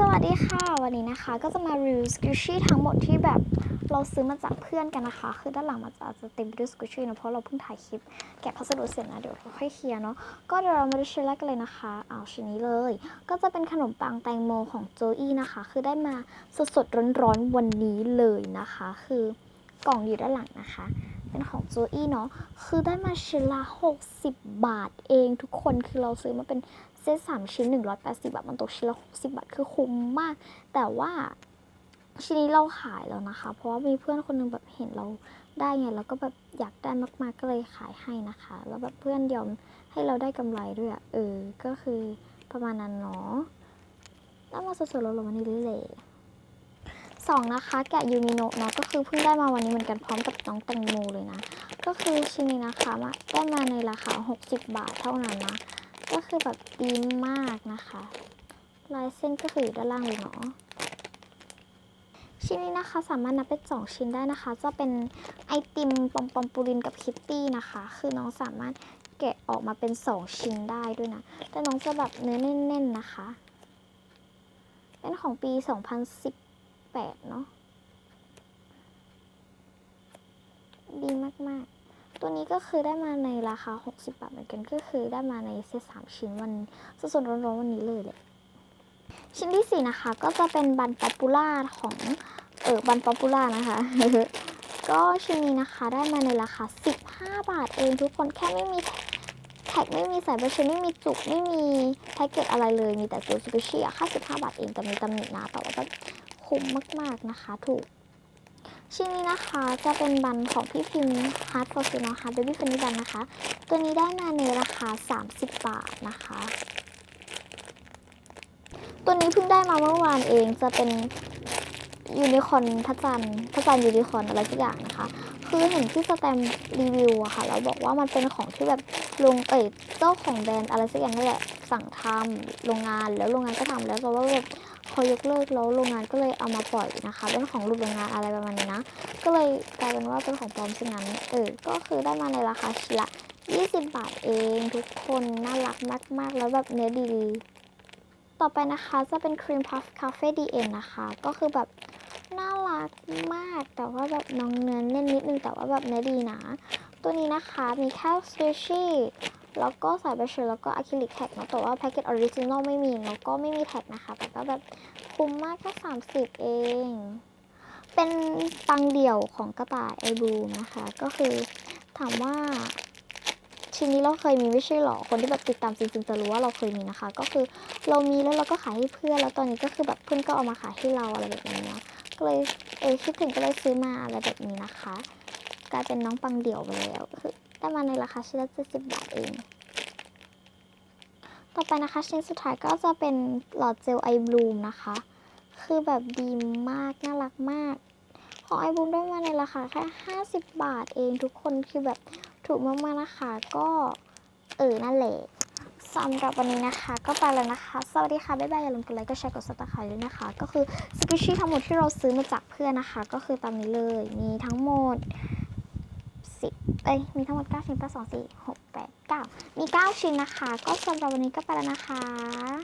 สวัสดีค่ะ วันนี้นะคะก็จะมารีวิวสกูชี่ทั้งหมดที่แบบเราซื้อมาจากเพื่อนกันนะคะ คือด้านหลังมันจะอาจจะเต็มไปด้วยสกูชี่นะเพราะเราเพิ่งถ่ายคลิปแกะพัสดุเสร็จนะเดี๋ยวค่อยเคลียร์เนาะก็เดี๋ยวเรามาดูชิ้นแรกกันเลยนะคะเอาชิ้นนี้เลย ก็จะเป็นขนมปังแตงโมของโจอี้นะคะ คือได้มาสดๆร้อนๆวันนี้เลยนะคะ คือกล่องอยู่ด้านหลังนะคะ เป็นของโจอี้เนาะคือได้มาชิ้นละ 60 บาทเองทุกคนคือเราซื้อมาเป็นเซตสามชิ้น 180 บาท มันตกชิ้นละ 60 บาท คือคุ้มมาก แต่ว่าชิ้นนี้เราขายแล้วนะคะ เพราะว่ามีเพื่อนคนหนึงแบบเห็นเราได้ไงแล้วก็แบบอยากได้มากๆก็เลยขายให้นะคะ แล้วแบบเพื่อนยอมให้เราได้กำไรด้วยอะเออก็คือประมาณนั้นเนาะได้มาสดๆเร้อนๆวันนี้เลย สองนะคะแกะยูมิโนะเนาะก็คือเพิ่งได้มาวันนี้เหมือนกันพร้อมกับน้องแตงโมเลยนะ ก็คือชิ้นนี้นะคะมาได้มาในราคา 60 บาทเท่านั้นนะ ก็คือแบบดีมากนะคะ ลายเส้นก็คืออยู่ด้านล่างเลยเนาะชิ้นนี้นะคะสามารถนับเป็นสองชิ้นได้นะคะ จะเป็นไอติมปอมปอมปูรินกับคิตตี้นะคะ คือน้องสามารถแกะออกมาเป็นสองชิ้นได้ด้วยนะ แต่น้องจะแบบเนื้อแน่นๆนะคะ เป็นของปี 2018เนาะดีมากๆ ตัวนี้ก็คือได้มาในราคา 60 บาทเหมือนกันก็คือได้มาในเซตสามชิ้นวันสดๆร้อนๆวันนี้เลยเลย ชิ้นที่สี่นะคะ ก็จะเป็นบันป๊อปปูล่าของ เออบันป๊อปปูล่านะคะ ก็ชิ้นนี้นะคะได้มาในราคา 15 บาทเองทุกคนแค่ไม่มีแท็กไม่มีสายบัญชีไม่มีจุกไม่มีแพ็กเกจอะไรเลย มีแต่ตัวซูชิอะค่า15บาทเองแต่มีตำหนินะแต่ว่า คุ้มมาก ๆ นะคะ ถูก ชิ้นนี้นะคะจะเป็นบันของพี่พิมพ์ Hard for Sale นะคะเบบี้เฟนนี่บันะคะ ตัวนี้ได้มาในราคา 30 บาทนะคะ ตัวนี้เพิ่งได้มาเมื่อวานเองจะเป็นยูนิคอนพระจันทร์พระจันทร์ยูนิคอนอะไรสักอย่างนะคะ คือเห็นที่สแตมรีวิวอะค่ะแล้วบอกว่ามันเป็นของที่แบบลงเอยเจ้าของแบรนด์อะไรสักอย่างนั่นแหละสั่งทำโรงงานแล้วโรงงานก็ทำแล้วแต่ว่าแบบพอยกเลิกแล้วโรงงานก็เลยเอามาปล่อยนะคะ เป็นของหลุดโรงงานอะไรประมาณนี้นะ ก็เลยกลายเป็นว่าเป็นของปลอมซะงั้นเออก็คือได้มาในราคาชิ้นละ20 บาทเองทุกคนน่ารักมาก ๆ แล้วแบบเนื้อดีต่อไปนะคะจะเป็นครีมพัฟคาเฟ่ดีเอ็นนะคะ ก็คือแบบน่ารักมาก แต่ว่าแบบน้องเนื้อแน่นนิดนึงแต่ว่าแบบเนื้อดีนะตัวนี้นะคะมีแค่สเปชี่แล้วก็สายเบเชอร์แล้วก็อะคริลิกแท็กเนาะแต่ว่าแพ็กเกจออริจินอลไม่มีแล้วก็ไม่มีแท็กนะคะ แต่ก็แบบคุ้มมากแค่30 เอง เป็นปังเดี่ยวของกระต่ายไอบูมนะคะ ก็คือถามว่าชิ้นนี้เราเคยมีไม่ใช่หรอ คนที่แบบติดตามจริงๆจะรู้ว่าเราเคยมีนะคะ ก็คือเรามีแล้วเราก็ขายให้เพื่อนแล้วตอนนี้ก็คือแบบเพื่อนก็เอามาขายให้เราอะไรแบบนี้นะ ก็เลยเออคิดถึงก็เลยซื้อมาอะไรแบบนี้นะคะ กลายเป็นน้องปังเดี่ยวไปแล้วคือได้มาในราคาชิ้นละ70บาทเอง ต่อไปนะคะชิ้นสุดท้ายก็จะเป็นหลอดเจลไอบลูมนะคะ คือแบบดีมาก น่ารักมาก ของไอบูมได้มาในราคาแค่50 บาทเองทุกคนคือแบบถูกมากๆนะคะ ก็เออนั่นแหละ สำหรับวันนี้นะคะ ก็ไปแล้วนะคะ สวัสดีค่ะ บ๊ายบาย อย่าลืมกดไลค์ กดแชร์ กดซับสไครต์ด้วยนะคะ ก็คือสกิชชี่ทั้งหมดที่เราซื้อมาจากเพื่อนนะคะ ก็คือตามนี้เลย มีทั้งหมดสิบเอ้ย มีทั้งหมด9ชิ้นแปดสองสี่หกแปดเก้ามี9ชิ้นนะคะ ก็สำหรับวันนี้ก็ไปแล้วนะคะ